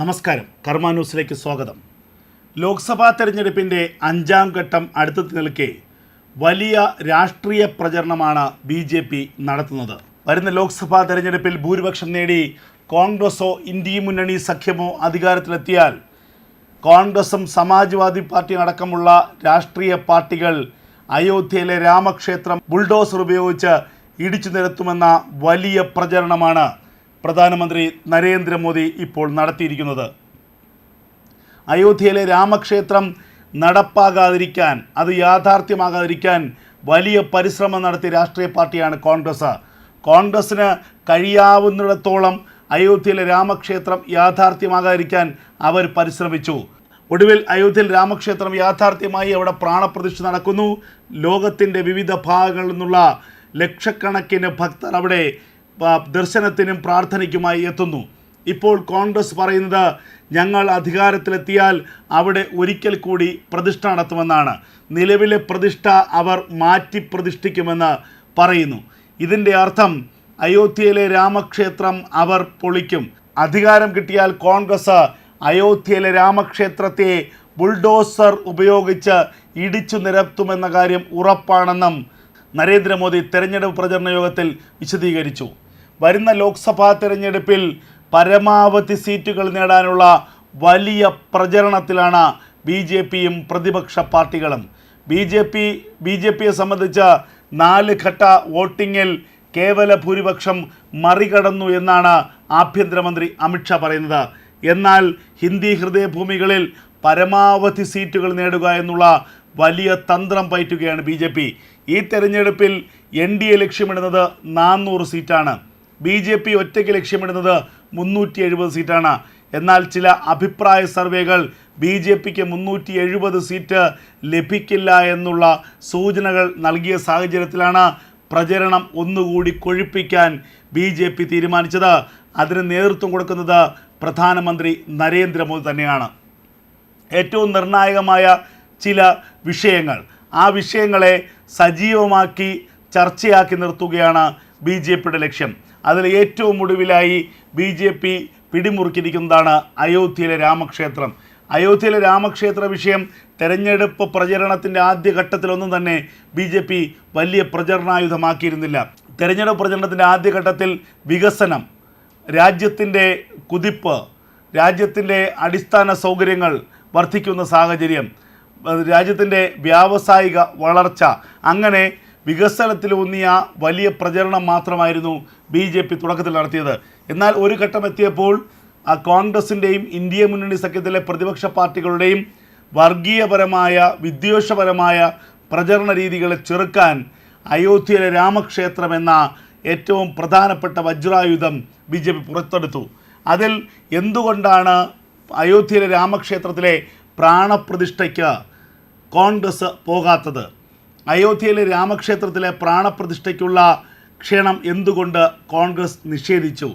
നമസ്കാരം. കർമ്മ ന്യൂസിലേക്ക് സ്വാഗതം. ലോക്സഭാ തെരഞ്ഞെടുപ്പിന്റെ അഞ്ചാം ഘട്ടം അടുത്തെത്തി നിൽക്കെ വലിയ രാഷ്ട്രീയ പ്രചരണമാണ് ബി ജെ പി നടത്തുന്നത്. വരുന്ന ലോക്സഭാ തെരഞ്ഞെടുപ്പിൽ ഭൂരിപക്ഷം നേടി കോൺഗ്രസോ ഇന്ത്യ മുന്നണി സഖ്യമോ അധികാരത്തിലെത്തിയാൽ കോൺഗ്രസും സമാജ്വാദി പാർട്ടിയും അടക്കമുള്ള രാഷ്ട്രീയ പാർട്ടികൾ അയോധ്യയിലെ രാമക്ഷേത്രം ബുൾഡോസർ ഉപയോഗിച്ച് ഇടിച്ചു നിരത്തുമെന്ന വലിയ പ്രചരണമാണ് പ്രധാനമന്ത്രി നരേന്ദ്രമോദി ഇപ്പോൾ നടത്തിയിരിക്കുന്നത്. അയോധ്യയിലെ രാമക്ഷേത്രം നടപ്പാകാതിരിക്കാൻ അത് യാഥാർത്ഥ്യമാകാതിരിക്കാൻ വലിയ പരിശ്രമം നടത്തിയ രാഷ്ട്രീയ പാർട്ടിയാണ് കോൺഗ്രസ്. കോൺഗ്രസ്സിന് കഴിയാവുന്നിടത്തോളം അയോധ്യയിലെ രാമക്ഷേത്രം യാഥാർത്ഥ്യമാകാതിരിക്കാൻ അവർ പരിശ്രമിച്ചു. ഒടുവിൽ അയോധ്യയിൽ രാമക്ഷേത്രം യാഥാർത്ഥ്യമായി അവിടെ പ്രാണപ്രതിഷ്ഠ നടക്കുന്നു. ലോകത്തിന്റെ വിവിധ ഭാഗങ്ങളിൽ നിന്നുള്ള ലക്ഷക്കണക്കിന് ഭക്തർ അവിടെ ദർശനത്തിനും പ്രാർത്ഥനയ്ക്കുമായി എത്തുന്നു. ഇപ്പോൾ കോൺഗ്രസ് പറയുന്നത് ഞങ്ങൾ അധികാരത്തിലെത്തിയാൽ അവിടെ ഒരിക്കൽ കൂടി പ്രതിഷ്ഠ നടത്തുമെന്നാണ്. നിലവിലെ പ്രതിഷ്ഠ അവർ മാറ്റി പ്രതിഷ്ഠിക്കുമെന്ന് പറയുന്നു. ഇതിന്റെ അർത്ഥം അയോധ്യയിലെ രാമക്ഷേത്രം അവർ പൊളിക്കും. അധികാരം കിട്ടിയാൽ കോൺഗ്രസ് അയോധ്യയിലെ രാമക്ഷേത്രത്തെ ബുൾഡോസർ ഉപയോഗിച്ച് ഇടിച്ചു നിരത്തുമെന്ന കാര്യം ഉറപ്പാണെന്നും നരേന്ദ്രമോദി തെരഞ്ഞെടുപ്പ് പ്രചരണ യോഗത്തിൽ വിശദീകരിച്ചു. വരുന്ന ലോക്സഭാ തെരഞ്ഞെടുപ്പിൽ പരമാവധി സീറ്റുകൾ നേടാനുള്ള വലിയ പ്രചരണത്തിലാണ് ബി ജെ പിയും പ്രതിപക്ഷ പാർട്ടികളും. B J P B J പിയെ സംബന്ധിച്ച് നാല് ഘട്ട വോട്ടിങ്ങിൽ കേവല ഭൂരിപക്ഷം മറികടന്നു എന്നാണ് ആഭ്യന്തരമന്ത്രി അമിത്ഷാ പറയുന്നത്. എന്നാൽ ഹിന്ദി ഹൃദയഭൂമികളിൽ പരമാവധി സീറ്റുകൾ നേടുക എന്നുള്ള വലിയ തന്ത്രം പയറ്റുകയാണ് ബി ഈ തെരഞ്ഞെടുപ്പിൽ എൻ ഡി എ ലക്ഷ്യമിടുന്നത് നാനൂറ് സീറ്റാണ്. ബി ജെ പി ഒറ്റയ്ക്ക് ലക്ഷ്യമിടുന്നത് മുന്നൂറ്റി എഴുപത് സീറ്റാണ്. എന്നാൽ ചില അഭിപ്രായ സർവേകൾ ബി ജെ പിക്ക് മുന്നൂറ്റി എഴുപത് സീറ്റ് ലഭിക്കില്ല എന്നുള്ള സൂചനകൾ നൽകിയ സാഹചര്യത്തിലാണ് പ്രചരണം ഒന്നുകൂടി കൊഴുപ്പിക്കാൻ ബി ജെ പി തീരുമാനിച്ചത്. അതിന് നേതൃത്വം കൊടുക്കുന്നത് പ്രധാനമന്ത്രി നരേന്ദ്രമോദി തന്നെയാണ്. ഏറ്റവും നിർണായകമായ ചില വിഷയങ്ങൾ. ആ വിഷയങ്ങളെ സജീവമാക്കി ചർച്ചയാക്കി നിർത്തുകയാണ് ബി ജെ പിയുടെ ലക്ഷ്യം. അതിൽ ഏറ്റവും ഒടുവിലായി ബി ജെ പി പിടിമുറുക്കിയിരിക്കുന്നതാണ് അയോധ്യയിലെ രാമക്ഷേത്രം. അയോധ്യയിലെ രാമക്ഷേത്ര വിഷയം തെരഞ്ഞെടുപ്പ് പ്രചരണത്തിന്റെ ആദ്യഘട്ടത്തിലൊന്നും തന്നെ ബി ജെ പി വലിയ പ്രചരണായുധമാക്കിയിരുന്നില്ല. തെരഞ്ഞെടുപ്പ് പ്രചരണത്തിന്റെ ആദ്യഘട്ടത്തിൽ വികസനം രാജ്യത്തിന്റെ കുതിപ്പ് രാജ്യത്തിന്റെ അടിസ്ഥാന സൗകര്യങ്ങൾ വർദ്ധിക്കുന്ന സാഹചര്യം രാജ്യത്തിന്റെ വ്യാവസായിക വളർച്ച അങ്ങനെ വികസനത്തിലൂന്നിയ വലിയ പ്രചരണം മാത്രമായിരുന്നു ബി ജെ പി തുടക്കത്തിൽ നടത്തിയത്. എന്നാൽ ഒരു ഘട്ടം എത്തിയപ്പോൾ ആ കോൺഗ്രസിന്റെയും ഇന്ത്യ മുന്നണി സഖ്യത്തിലെ പ്രതിപക്ഷ പാർട്ടികളുടെയും വർഗീയപരമായ വിദ്വേഷപരമായ പ്രചരണ രീതികളെ ചെറുക്കാൻ അയോധ്യയിലെ രാമക്ഷേത്രം എന്ന ഏറ്റവും പ്രധാനപ്പെട്ട വജ്രായുധം ബി ജെ പി പുറത്തെടുത്തു. അതിൽ എന്തുകൊണ്ടാണ് അയോധ്യയിലെ രാമക്ഷേത്രത്തിലെ പ്രാണപ്രതിഷ്ഠയ്ക്ക് കോൺഗ്രസ് പോകാത്തത്? അയോധ്യയിലെ രാമക്ഷേത്രത്തിലെ പ്രാണപ്രതിഷ്ഠയ്ക്കുള്ള ക്ഷണം എന്തുകൊണ്ട് കോൺഗ്രസ് നിഷേധിച്ചു?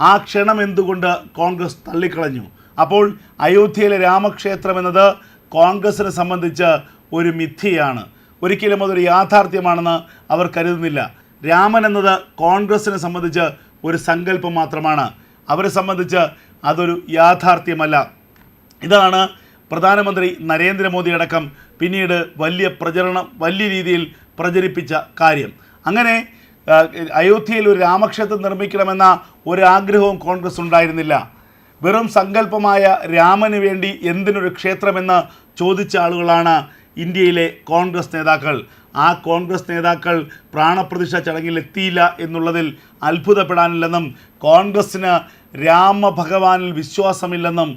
ആ ക്ഷണം എന്തുകൊണ്ട് കോൺഗ്രസ് തള്ളിക്കളഞ്ഞു? അപ്പോൾ അയോധ്യയിലെ രാമക്ഷേത്രം എന്നത് കോൺഗ്രസിനെ സംബന്ധിച്ച് ഒരു മിഥ്യയാണ്. ഒരിക്കലും അതൊരു യാഥാർത്ഥ്യമാണെന്ന് അവർ കരുതുന്നില്ല. രാമൻ എന്നത് കോൺഗ്രസിനെ സംബന്ധിച്ച് ഒരു സങ്കല്പം മാത്രമാണ്. അവരെ സംബന്ധിച്ച് അതൊരു യാഥാർത്ഥ്യമല്ല. ഇതാണ് പ്രധാനമന്ത്രി നരേന്ദ്രമോദി അടക്കം പിന്നീട് വലിയ പ്രചരണം വലിയ രീതിയിൽ പ്രചരിപ്പിച്ച കാര്യം. അങ്ങനെ അയോധ്യയിൽ ഒരു രാമക്ഷേത്രം നിർമ്മിക്കണമെന്ന ഒരാഗ്രഹവും കോൺഗ്രസ് ഉണ്ടായിരുന്നില്ല. വെറും സങ്കല്പമായ രാമന് വേണ്ടി എന്തിനൊരു ക്ഷേത്രമെന്ന് ചോദിച്ച ആളുകളാണ് ഇന്ത്യയിലെ കോൺഗ്രസ് നേതാക്കൾ. ആ കോൺഗ്രസ് നേതാക്കൾ പ്രാണപ്രതിഷ്ഠ ചടങ്ങിൽ എത്തിയില്ല എന്നുള്ളതിൽ അത്ഭുതപ്പെടാനില്ലെന്നും കോൺഗ്രസ്സിന് രാമഭഗവാനിൽ വിശ്വാസമില്ലെന്നും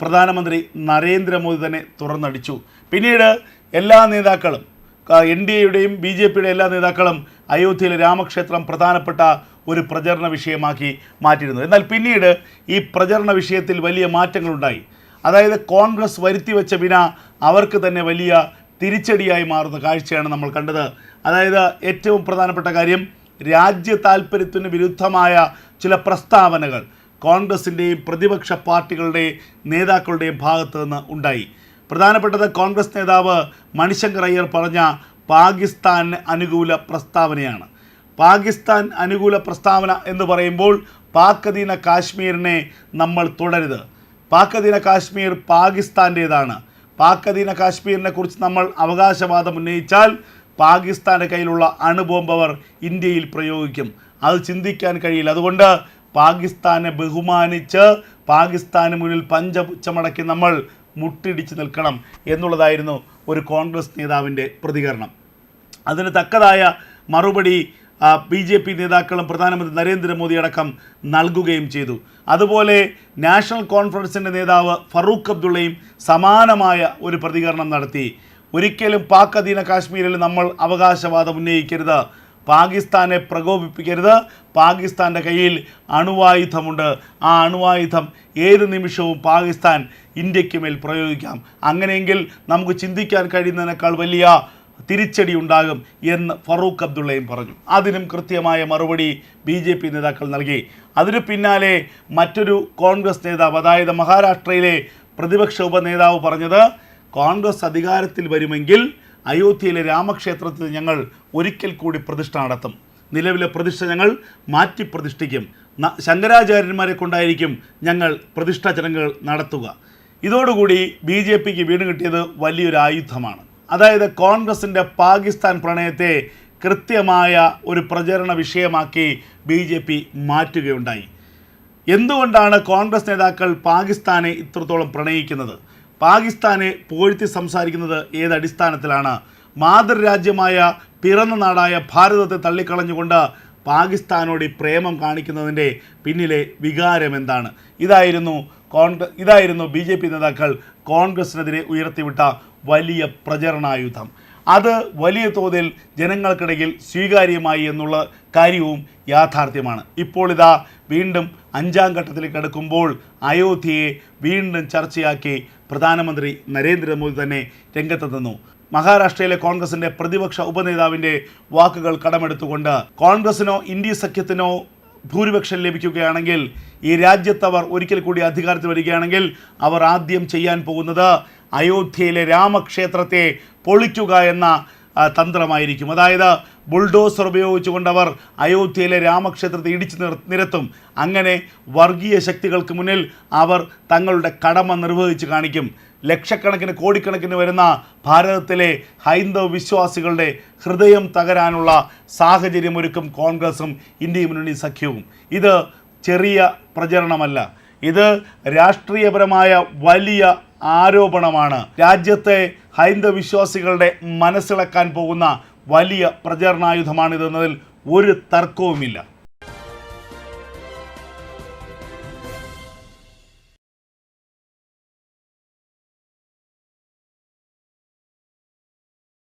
പ്രധാനമന്ത്രി നരേന്ദ്രമോദി തന്നെ തുറന്നടിച്ചു. പിന്നീട് എല്ലാ നേതാക്കളും എൻ ഡി എയുടെയും ബി ജെ പിയുടെ എല്ലാ നേതാക്കളും അയോധ്യയിലെ രാമക്ഷേത്രം പ്രധാനപ്പെട്ട ഒരു പ്രചരണ വിഷയമാക്കി മാറ്റിയിരുന്നു. എന്നാൽ പിന്നീട് ഈ പ്രചരണ വിഷയത്തിൽ വലിയ മാറ്റങ്ങളുണ്ടായി. അതായത് കോൺഗ്രസ് വരുത്തി വെച്ച വിന അവർക്ക് തന്നെ വലിയ തിരിച്ചടിയായി മാറുന്ന കാഴ്ചയാണ് നമ്മൾ കണ്ടത്. അതായത് ഏറ്റവും പ്രധാനപ്പെട്ട കാര്യം രാജ്യ താൽപ്പര്യത്തിന് വിരുദ്ധമായ ചില പ്രസ്താവനകൾ. കോൺഗ്രസിന്റെയും പ്രതിപക്ഷ പാർട്ടികളുടെ നേതാക്കളുടെയും ഭാഗത്തു നിന്ന് ഉണ്ടായി. പ്രധാനപ്പെട്ടത് കോൺഗ്രസ് നേതാവ് മണിശങ്കർ അയ്യർ പറഞ്ഞ പാകിസ്ഥാന് അനുകൂല പ്രസ്താവനയാണ്. പാകിസ്ഥാൻ അനുകൂല പ്രസ്താവന എന്ന് പറയുമ്പോൾ പാക് അധീന കാശ്മീരിനെ നമ്മൾ തുടരുത്. പാക് അധീന കാശ്മീർ പാകിസ്ഥാന്റേതാണ് പാക് അധീന കാശ്മീരിനെ കുറിച്ച് നമ്മൾ അവകാശവാദം ഉന്നയിച്ചാൽ പാകിസ്ഥാന്റെ കയ്യിലുള്ള അണുബോംബ് അവർ ഇന്ത്യയിൽ പ്രയോഗിക്കും. അത് ചിന്തിക്കാൻ കഴിയില്ല. അതുകൊണ്ട് പാകിസ്ഥാനെ ബഹുമാനിച്ച് പാകിസ്ഥാന് മുന്നിൽ പഞ്ചപുച്ഛമടക്കി നമ്മൾ മുട്ടിടിച്ച് നിൽക്കണം എന്നുള്ളതായിരുന്നു ഒരു കോൺഗ്രസ് നേതാവിന്റെ പ്രതികരണം. അതിന് തക്കതായ മറുപടി ബി ജെ പി നേതാക്കളും പ്രധാനമന്ത്രി നരേന്ദ്രമോദി അടക്കം നൽകുകയും ചെയ്തു. അതുപോലെ നാഷണൽ കോൺഫറൻസിന്റെ നേതാവ് ഫറൂഖ് അബ്ദുള്ളയും സമാനമായ ഒരു പ്രതികരണം നടത്തി. ഒരിക്കലും പാക് അധീന കാശ്മീരിൽ നമ്മൾ അവകാശവാദം ഉന്നയിക്കരുത്. പാകിസ്ഥാനെ പ്രകോപിപ്പിക്കരുത്. പാകിസ്ഥാന്റെ കയ്യിൽ അണുവായുധമുണ്ട്. ആ അണുവായുധം ഏത് നിമിഷവും പാകിസ്ഥാൻ ഇന്ത്യയ്ക്ക് മേൽ പ്രയോഗിക്കാം. അങ്ങനെയെങ്കിൽ നമുക്ക് ചിന്തിക്കാൻ കഴിയുന്നതിനേക്കാൾ വലിയ തിരിച്ചടി ഉണ്ടാകും എന്ന് ഫറൂഖ് അബ്ദുള്ളയും പറഞ്ഞു. അതിനും കൃത്യമായ മറുപടി ബി ജെ പി നേതാക്കൾ നൽകി. അതിനു പിന്നാലെ മറ്റൊരു കോൺഗ്രസ് നേതാവ് അതായത് മഹാരാഷ്ട്രയിലെ പ്രതിപക്ഷ ഉപനേതാവ് പറഞ്ഞത് കോൺഗ്രസ് അധികാരത്തിൽ വരുമെങ്കിൽ അയോധ്യയിലെ രാമക്ഷേത്രത്തിൽ ഞങ്ങൾ ഒരിക്കൽ കൂടി പ്രതിഷ്ഠ നടത്തും. നിലവിലെ പ്രതിഷ്ഠ ഞങ്ങൾ മാറ്റി പ്രതിഷ്ഠിക്കും. ശങ്കരാചാര്യന്മാരെ കൊണ്ടായിരിക്കും ഞങ്ങൾ പ്രതിഷ്ഠാ ചടങ്ങുകൾ നടത്തുക. ഇതോടുകൂടി ബി ജെ പിക്ക് വീണ് കിട്ടിയത് വലിയൊരു ആയുധമാണ്. അതായത് കോൺഗ്രസിന്റെ പാകിസ്ഥാൻ പ്രണയത്തെ കൃത്യമായ ഒരു പ്രചരണ വിഷയമാക്കി ബി ജെ പി മാറ്റുകയുണ്ടായി. എന്തുകൊണ്ടാണ് കോൺഗ്രസ് നേതാക്കൾ പാകിസ്ഥാനെ ഇത്രത്തോളം പ്രണയിക്കുന്നത്? പാകിസ്ഥാനെ പുകഴ്ത്തി സംസാരിക്കുന്നത് ഏതടിസ്ഥാനത്തിലാണ് മാതൃരാജ്യമായ പിറന്ന നാടായ ഭാരതത്തെ തള്ളിക്കളഞ്ഞുകൊണ്ട് പാകിസ്ഥാനോട് ഈ പ്രേമം കാണിക്കുന്നതിന്റെ പിന്നിലെ വികാരം എന്താണ്? ഇതായിരുന്നു കോൺഗ്രസ് ഇതായിരുന്നു ബി ജെ പി നേതാക്കൾ കോൺഗ്രസിനെതിരെ ഉയർത്തിവിട്ട വലിയ പ്രചരണായുധം. അത് വലിയ തോതിൽ ജനങ്ങൾക്കിടയിൽ സ്വീകാര്യമായി എന്നുള്ള കാര്യവും യാഥാർത്ഥ്യമാണ്. ഇപ്പോൾ ഇതാ വീണ്ടും അഞ്ചാം ഘട്ടത്തിലേക്ക് അടുക്കുമ്പോൾ അയോധ്യയെ വീണ്ടും ചർച്ചയാക്കി പ്രധാനമന്ത്രി നരേന്ദ്രമോദി തന്നെ രംഗത്തെത്തുന്നു. മഹാരാഷ്ട്രയിലെ കോൺഗ്രസിന്റെ പ്രതിപക്ഷ ഉപനേതാവിന്റെ വാക്കുകൾ കടമെടുത്തുകൊണ്ട് കോൺഗ്രസിനോ ഇന്ത്യ സഖ്യത്തിനോ ഭൂരിപക്ഷം ലഭിക്കുകയാണെങ്കിൽ ഈ രാജ്യത്തവർ ഒരിക്കൽ കൂടി അധികാരത്തിൽ വരികയാണെങ്കിൽ അവർ ആദ്യം ചെയ്യാൻ പോകുന്നത് അയോധ്യയിലെ രാമക്ഷേത്രത്തെ പൊളിക്കുക എന്ന തന്ത്രമായിരിക്കും. അതായത് ബുൾഡോസർ ഉപയോഗിച്ചുകൊണ്ട് അവർ അയോധ്യയിലെ രാമക്ഷേത്രത്തെ ഇടിച്ചു നിരത്തും. അങ്ങനെ വർഗീയ ശക്തികൾക്ക് മുന്നിൽ അവർ തങ്ങളുടെ കടമ നിർവഹിച്ച് കാണിക്കും. ലക്ഷക്കണക്കിന് കോടിക്കണക്കിന് വരുന്ന ഭാരതത്തിലെ ഹൈന്ദവ വിശ്വാസികളുടെ ഹൃദയം തകരാനുള്ള സാഹചര്യം ഒരുക്കും കോൺഗ്രസും ഇന്ത്യ മുന്നണി സഖ്യവും. ഇത് ചെറിയ പ്രചരണമല്ല. ഇത് രാഷ്ട്രീയപരമായ വലിയ ആരോപണമാണ്. രാജ്യത്തെ ഹൈന്ദവ വിശ്വാസികളുടെ മനസ്സിളക്കാൻ പോകുന്ന വലിയ പ്രചരണായുധമാണിതെന്നതിൽ ഒരു തർക്കവുമില്ല.